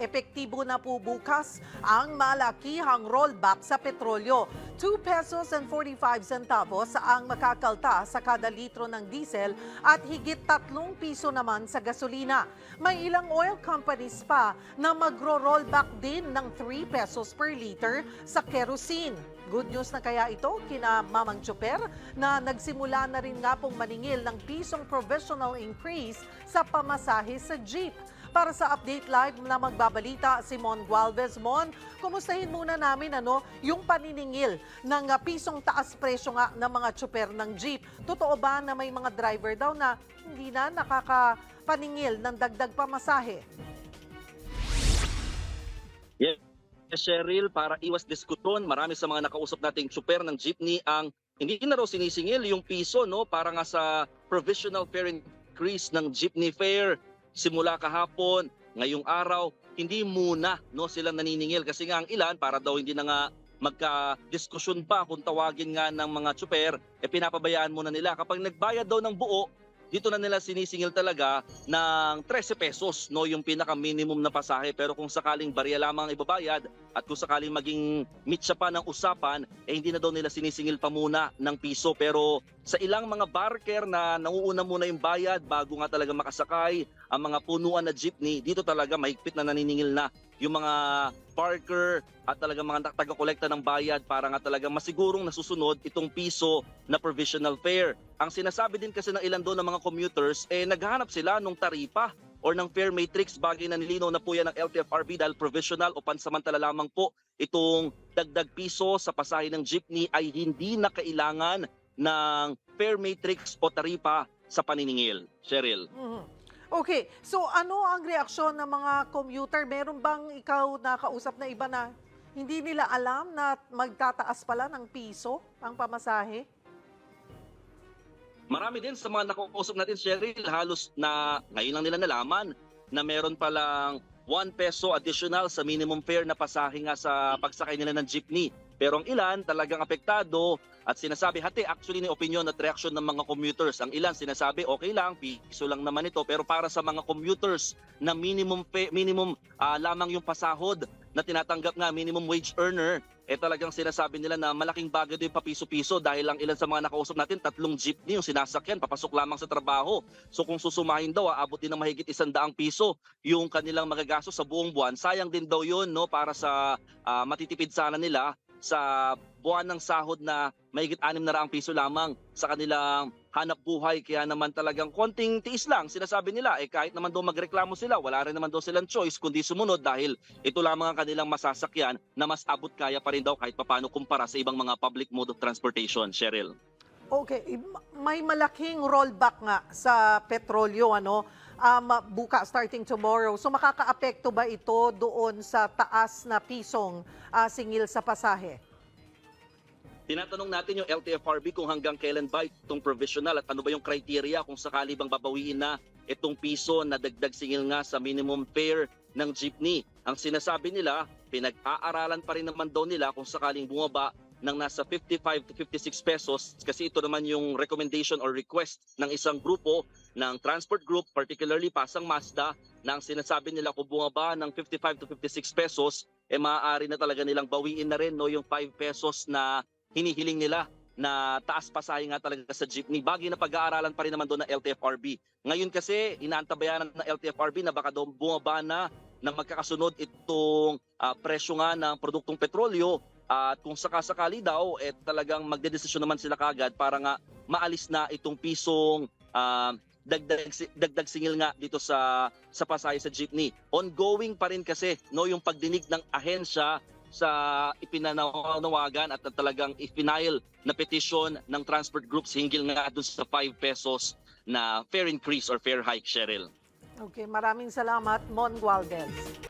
epektibo na po bukas ang malakihang rollback sa petrolyo. 2 pesos and 45 centavos ang makakalta sa kada litro ng diesel at higit 3 piso naman sa gasolina. May ilang oil companies pa na magro-rollback din ng 3 pesos per liter sa kerosene. Good news na kaya ito kina Mamang Chuper na nagsimula na rin nga pong maningil ng pisong provisional increase sa pamasahe sa jeep. Para sa update live na magbabalita si Mon Gualvez. Mon, kumustahin muna namin ano, yung paniningil ng ah, pisong taas presyo nga ng mga tsuper ng jeep. Totoo ba na may mga driver daw na hindi na nakakapaningil ng dagdag pamasahe? Yes, Cheryl, para iwas diskusyon, marami sa mga nakausap nating super ng jeepney ang hindi na raw sinisingil yung piso no para nga sa provisional fare increase ng jeepney fare simula kahapon, ngayong araw, hindi muna no sila naniningil kasi nga ang ilan para daw hindi na nga magka-diskusyon pa kung tawagin nga ng mga super, eh pinapabayaan muna nila. Kapag nagbayad daw ng buo, dito na nila sinisingil talaga ng 13 pesos no yung pinaka minimum na pasahe. Pero kung sakaling barya lamang ang ibabayad at kung sakaling maging mitsa pa ng usapan eh hindi na daw nila sinisingil pa muna ng piso. Pero sa ilang mga barker na nauuna muna yung bayad bago nga talaga makasakay ang mga punuan na jeepney dito talaga mahigpit na naniningil na yung mga parker at talaga mga taga-kolekta ng bayad para nga talaga masigurong nasusunod itong piso na provisional fare. Ang sinasabi din kasi ng ilan doon ng mga commuters, eh naghahanap sila nung taripa or ng fare matrix bagay na nilinaw na po yan ng LTFRB dahil provisional o pansamantala lamang po itong dagdag piso sa pasahe ng jeepney ay hindi na kailangan ng fare matrix o taripa sa paniningil. Cheryl. Mhm. Okay, so ano ang reaksyon ng mga commuter? Meron bang ikaw nakausap na iba na hindi nila alam na magtataas pala ng piso ang pamasahe? Marami din sa mga nakakusap natin, Cheryl, halos na ngayon lang nila nalaman na meron palang 1 peso additional sa minimum fare na pasahe nga sa pagsakay nila ng jeepney. Pero ang ilan talagang apektado at sinasabi, hati actually ni opinion at reaction ng mga commuters. Ang ilan sinasabi, okay lang, piso lang naman ito. Pero para sa mga commuters na minimum pay, minimum ah, lamang yung pasahod na tinatanggap nga minimum wage earner, eh talagang sinasabi nila na malaking bagay din papiso-piso dahil lang ilan sa mga nakausap natin, tatlong jeepney yung sinasakyan, papasok lamang sa trabaho. So kung susumahin daw, aabot din ng mahigit isang daang piso yung kanilang magagastos sa buong buwan. Sayang din daw yun no, para sa ah, matitipid sana nila sa buwan ng sahod na mahigit anim na raang piso lamang sa kanilang hanap buhay. Kaya naman talagang konting tiis lang. Sinasabi nila, eh kahit naman daw magreklamo sila, wala rin naman daw silang choice kundi sumunod dahil ito lamang ang kanilang masasakyan na mas abot kaya pa rin daw kahit papano kumpara sa ibang mga public mode of transportation. Cheryl. Okay, may malaking rollback nga sa petrolyo ano um, buka starting tomorrow. So makakaapekto ba ito doon sa taas na pisong ah, singil sa pasahe? Tinatanong natin yung LTFRB kung hanggang kailan ba itong provisional at ano ba yung criteria kung sakali bang babawiin na itong piso na dagdag singil nga sa minimum fare ng jeepney. Ang sinasabi nila, pinag-aaralan pa rin naman daw nila kung sakaling bumaba ng nasa 55 to 56 pesos kasi ito naman yung recommendation or request ng isang grupo ng transport group, particularly Pasang Mazda, na ang sinasabi nila kung bumaba ng 55 to 56 pesos, eh maaari na talaga nilang bawiin na rin no, yung 5 pesos na hinihiling nila na taas pasahe nga talaga sa jeepney. Bagay na pag-aaralan pa rin naman doon ng LTFRB. Ngayon kasi, inaantabayanan ng LTFRB na baka daw bumaba na ng magkakasunod itong ah, presyo nga ng produktong petrolyo at kung sakasakali daw, eh talagang magdedesisyon naman sila kagad para nga maalis na itong pisong ah, dagdag, dagdag singil nga dito sa sa pasahe sa jeepney. Ongoing pa rin kasi no yung pagdinig ng ahensya sa ipinanawagan at talagang ipinail na petition ng transport groups hinggil nga doon sa 5 pesos na fare increase or fare hike, Cheryl. Okay, maraming salamat, Mon Gualvez.